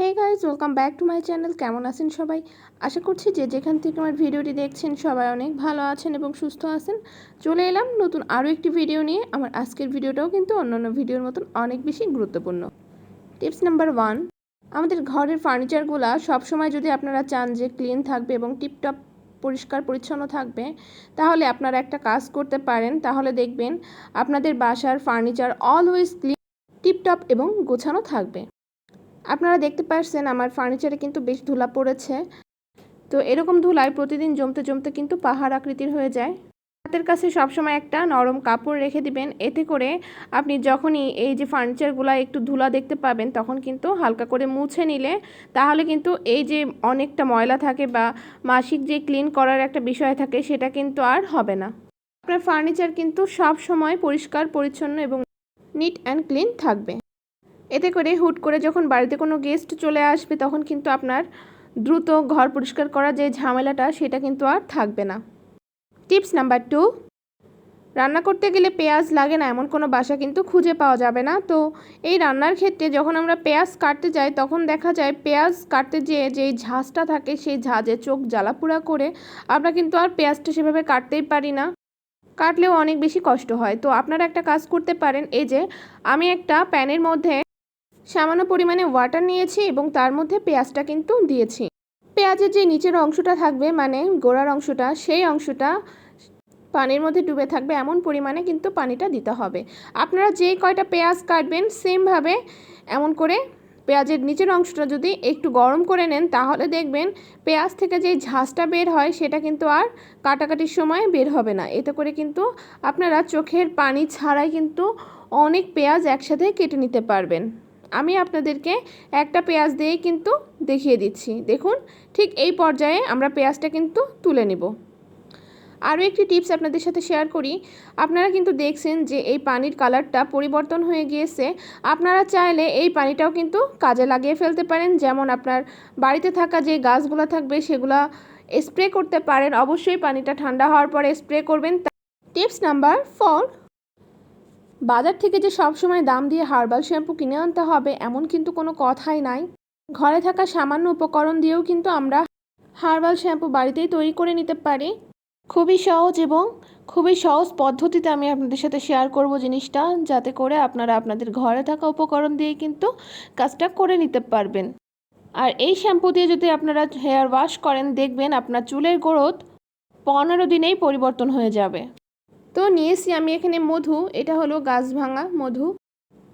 Hey guys welcome back to my channel কেমন আছেন সবাই? আশা করছি যে যেখান থেকে আমার ভিডিওটি দেখছেন সবাই অনেক ভালো আছেন এবং সুস্থ আছেন। চলে এলাম নতুন আরও একটি ভিডিও নিয়ে। আমার আজকের ভিডিওটাও কিন্তু অন্যান্য ভিডিওর মতন অনেক বেশি গুরুত্বপূর্ণ। টিপস নাম্বার ওয়ান আমাদের ঘরের ফার্নিচারগুলো সবসময় যদি আপনারা চান যে ক্লিন থাকবে এবং টিপটপ পরিষ্কার পরিচ্ছন্ন থাকবে, তাহলে আপনারা একটা কাজ করতে পারেন। তাহলে দেখবেন আপনাদের বাসার ফার্নিচার অলওয়েজ ক্লিন টিপটপ এবং গোছানো থাকবে। আপনারা দেখতে পাচ্ছেন আমার ফার্নিচারে কিন্তু বেশ ধুলা পড়েছে। তো এরকম ধুলায় প্রতিদিন জমতে জমতে কিন্তু পাহাড় আকৃতির হয়ে যায়। হাতের কাছে সবসময় একটা নরম কাপড় রেখে দিবেন। এতে করে আপনি যখনই এই যে ফার্নিচারগুলো একটু ধুলা দেখতে পাবেন, তখন কিন্তু হালকা করে মুছে নিলে তাহলে কিন্তু এই যে অনেকটা ময়লা থাকে বা মাসিক যে ক্লিন করার একটা বিষয় থাকে, সেটা কিন্তু আর হবে না। আপনার ফার্নিচার কিন্তু সব সময় পরিষ্কার, পরিচ্ছন্ন এবং নিট অ্যান্ড ক্লিন থাকবে। এতে করে হুট করে যখন বাড়িতে কোনো গেস্ট চলে আসবে, তখন কিন্তু আপনার দ্রুত ঘর পরিষ্কার করা যে ঝামেলাটা, সেটা কিন্তু আর থাকবে না। টিপস নাম্বার টু, রান্না করতে গেলে পেঁয়াজ লাগে না, এমন কোনো বাসা কিন্তু খুঁজে পাওয়া যাবে না। তো এই রান্নার ক্ষেত্রে যখন আমরা পেঁয়াজ কাটতে যাই, তখন দেখা যায় পেঁয়াজ কাটতে যেয়ে যেই ঝাঁজটা থাকে, সেই ঝাঁজে চোখ জ্বালাপুড়া করে আমরা কিন্তু আর পেঁয়াজটা সেভাবে কাটতেই পারি না। কাটলেও অনেক বেশি কষ্ট হয়। তো আপনারা একটা কাজ করতে পারেন, এই যে আমি একটা প্যানের মধ্যে সামান্য পরিমাণে ওয়াটার নিয়েছি এবং তার মধ্যে পেঁয়াজটা কিন্তু দিয়েছি। পেঁয়াজের যে নিচের অংশটা থাকবে মানে গোড়ার অংশটা, সেই অংশটা পানির মধ্যে ডুবে থাকবে, এমন পরিমাণে কিন্তু পানিটা দিতে হবে। আপনারা যে কয়টা পেঁয়াজ কাটবেন সেমভাবে এমন করে পেঁয়াজের নিচের অংশটা যদি একটু গরম করে নেন, তাহলে দেখবেন পেঁয়াজ থেকে যে ঝাঁজটা বের হয়, সেটা কিন্তু আর কাটাকাটির সময় বের হবে না। এতে করে কিন্তু আপনারা চোখের পানি ছাড়াই কিন্তু অনেক পেঁয়াজ একসাথে কেটে নিতে পারবেন। আমি আপনাদেরকে একটা পেঁয়াজ দিয়েই কিন্তু দেখিয়ে দিচ্ছি। দেখুন, ঠিক এই পর্যায়ে আমরা পেঁয়াজটা কিন্তু তুলে নেব। আরও একটি টিপস আপনাদের সাথে শেয়ার করি। আপনারা কিন্তু দেখছেন যে এই পানির কালারটা পরিবর্তন হয়ে গিয়েছে। আপনারা চাইলে এই পানিটাও কিন্তু কাজে লাগিয়ে ফেলতে পারেন। যেমন আপনার বাড়িতে থাকা যে গাছগুলো থাকবে, সেগুলো স্প্রে করতে পারেন। অবশ্যই পানিটা ঠান্ডা হওয়ার পরে স্প্রে করবেন। টিপস নাম্বার ফোর বাজার থেকে যে সব সময় দাম দিয়ে হার্বাল শ্যাম্পু কিনে আনতে হবে, এমন কিন্তু কোনো কথাই নাই। ঘরে থাকা সামান্য উপকরণ দিয়েও কিন্তু আমরা হার্বাল শ্যাম্পু বাড়িতেই তৈরি করে নিতে পারি। খুবই সহজ এবং খুবই সহজ পদ্ধতিতে আমি আপনাদের সাথে শেয়ার করব জিনিসটা, যাতে করে আপনারা আপনাদের ঘরে থাকা উপকরণ দিয়ে কিন্তু কাজটা করে নিতে পারবেন। আর এই শ্যাম্পু দিয়ে যদি আপনারা হেয়ার ওয়াশ করেন, দেখবেন আপনার চুলের গ্রোথ পনেরো দিনেই পরিবর্তন হয়ে যাবে। তো নিয়েছি আমি এখানে মধু, এটা হলো গাছ ভাঙা মধু।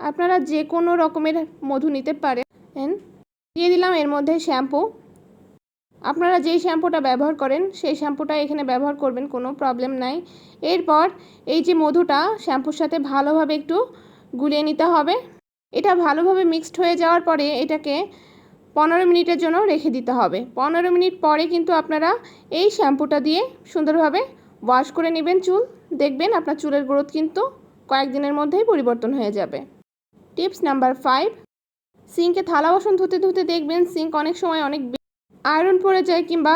আপনারা যে কোনো রকমের মধু নিতে পারেন দিয়ে দিলাম এর মধ্যে শ্যাম্পু। আপনারা যেই শ্যাম্পুটা ব্যবহার করেন, সেই শ্যাম্পুটা এখানে ব্যবহার করবেন, কোনো প্রবলেম নাই। এরপর এই যে মধুটা, শ্যাম্পুর সাথে ভালোভাবে একটু গুলিয়ে নিতে হবে। এটা ভালোভাবে মিক্সড হয়ে যাওয়ার পরে এটাকে পনেরো মিনিটের জন্য রেখে দিতে হবে। পনেরো মিনিট পরে কিন্তু আপনারা এই শ্যাম্পুটা দিয়ে সুন্দরভাবে ওয়াশ করে নেবেন চুল। দেখবেন আপনার চুলের গ্রোথ কিন্তু কয়েকদিনের মধ্যেই পরিবর্তন হয়ে যাবে। টিপস নাম্বার ফাইভ সিঙ্কে থালা বাসন ধুতে ধুতে দেখবেন সিঙ্ক অনেক সময় অনেক আয়রন পড়ে যায় কিংবা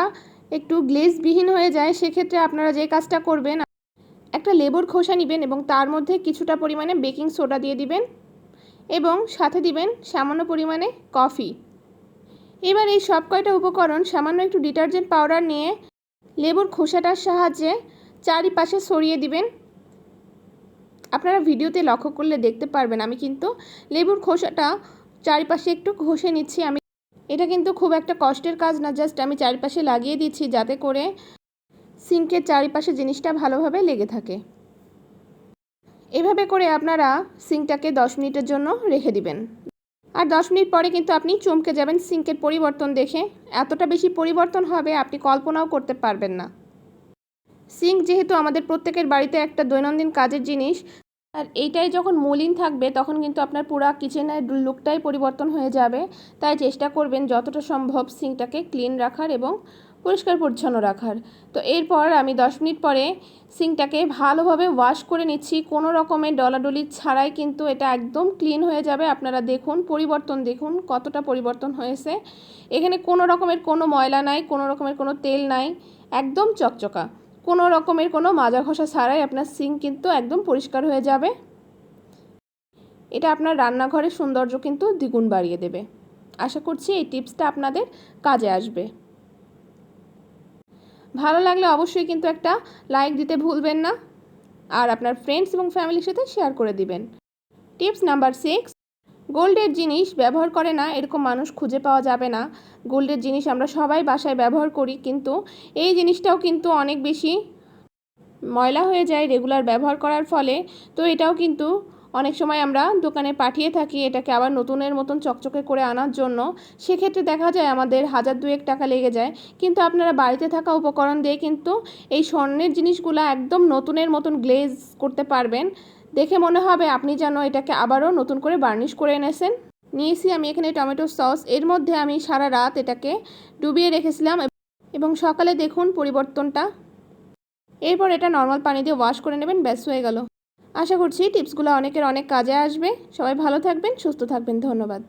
একটু গ্লেজবিহীন হয়ে যায়, সেক্ষেত্রে আপনারা যে কাজটা করবেন, একটা লেবুর খোসা নেবেন এবং তার মধ্যে কিছুটা পরিমাণে বেকিং সোডা দিয়ে দিবেন এবং সাথে দিবেন সামান্য পরিমাণে কফি এবার এই সব কয়টা উপকরণ সামান্য একটু ডিটারজেন্ট পাউডার নিয়ে লেবুর খোসাটার সাহায্যে চারিপাশে সরিয়ে দিবেন। আপনারা ভিডিওতে লক্ষ্য করলে দেখতে পারবেন আমি কিন্তু লেবুর খোসাটা চারিপাশে একটু ঘষে নিচ্ছি। আমি এটা কিন্তু খুব একটা কষ্টের কাজ না, জাস্ট আমি চারিপাশে লাগিয়ে দিচ্ছি যাতে করে সিঙ্কের চারিপাশে জিনিসটা ভালোভাবে লেগে থাকে। এভাবে করে আপনারা সিঙ্কটাকে দশ মিনিটের জন্য রেখে দিবেন। আর দশ মিনিট পরে কিন্তু আপনি চমকে যাবেন সিঙ্কের পরিবর্তন দেখে। এতটা বেশি পরিবর্তন হবে, আপনি কল্পনাও করতে পারবেন না। সিঙ্ক যেহেতু আমাদের প্রত্যেকের বাড়িতে একটা দৈনন্দিন কাজের জিনিস, আর এইটাই যখন মলিন থাকবে, তখন কিন্তু আপনার পুরো কিচেনের লুকটাই পরিবর্তন হয়ে যাবে। তাই চেষ্টা করবেন যতটা সম্ভব সিঙ্কটাকে ক্লিন রাখার এবং পরিষ্কার পরিচ্ছন্ন রাখার। তো এরপর আমি দশ মিনিট পরে সিঙ্কটাকে ভালোভাবে ওয়াশ করে নিচ্ছি। কোনো রকমের ডলাডলি ছাড়াই কিন্তু এটা একদম ক্লিন হয়ে যাবে। আপনারা দেখুন, পরিবর্তন দেখুন কতটা পরিবর্তন হয়েছে। এখানে কোনো রকমের কোনো ময়লা নাই, কোনো রকমের কোনো তেল নাই, একদম চকচকা। কোনো রকমের কোনো মাজা ঘষা ছাড়াই আপনার সিঙ্ক কিন্তু একদম পরিষ্কার হয়ে যাবে। এটা আপনার রান্নাঘরের সৌন্দর্য কিন্তু দ্বিগুণ বাড়িয়ে দেবে। আশা করছি এই টিপসটা আপনাদের কাজে আসবে। ভালো লাগলে অবশ্যই কিন্তু একটা লাইক দিতে ভুলবেন না। আর আপনার ফ্রেন্ডস এবং ফ্যামিলির সাথে শেয়ার করে দিবেন। টিপস নাম্বার সিক্স গোল্ডের জিনিস ব্যবহার করে না এরকম মানুষ খুঁজে পাওয়া যাবে না। গোল্ডের জিনিস আমরা সবাই বাসায় ব্যবহার করি, কিন্তু এই জিনিসটাও কিন্তু অনেক বেশি ময়লা হয়ে যায় রেগুলার ব্যবহার করার ফলে। তো এটাও কিন্তু অনেক সময় আমরা দোকানে পাঠিয়ে থাকি এটাকে আবার নতুনের মতন চকচকে করে আনার জন্য। সেক্ষেত্রে দেখা যায় আমাদের হাজার দুয়েক টাকা লেগে যায়। কিন্তু আপনারা বাড়িতে থাকা উপকরণ দিয়ে কিন্তু এই স্বর্ণের জিনিসগুলো একদম নতুনের মতন গ্লেজ করতে পারবেন। দেখে মনে হবে আপনি যেন এটাকে আবারও নতুন করে বার্নিশ করে এনেছেন। নিয়েছি আমি এখানে টমেটো সস। এর মধ্যে আমি সারা রাত এটাকে ডুবিয়ে রেখেছিলাম এবং সকালে দেখুন পরিবর্তনটা। এরপর এটা নর্মাল পানি দিয়ে ওয়াশ করে নেবেন, ব্যাস হয়ে গেল। আশা করছি টিপসগুলো অনেকের অনেক কাজে আসবে। সবাই ভালো থাকবেন সুস্থ থাকবেন ধন্যবাদ।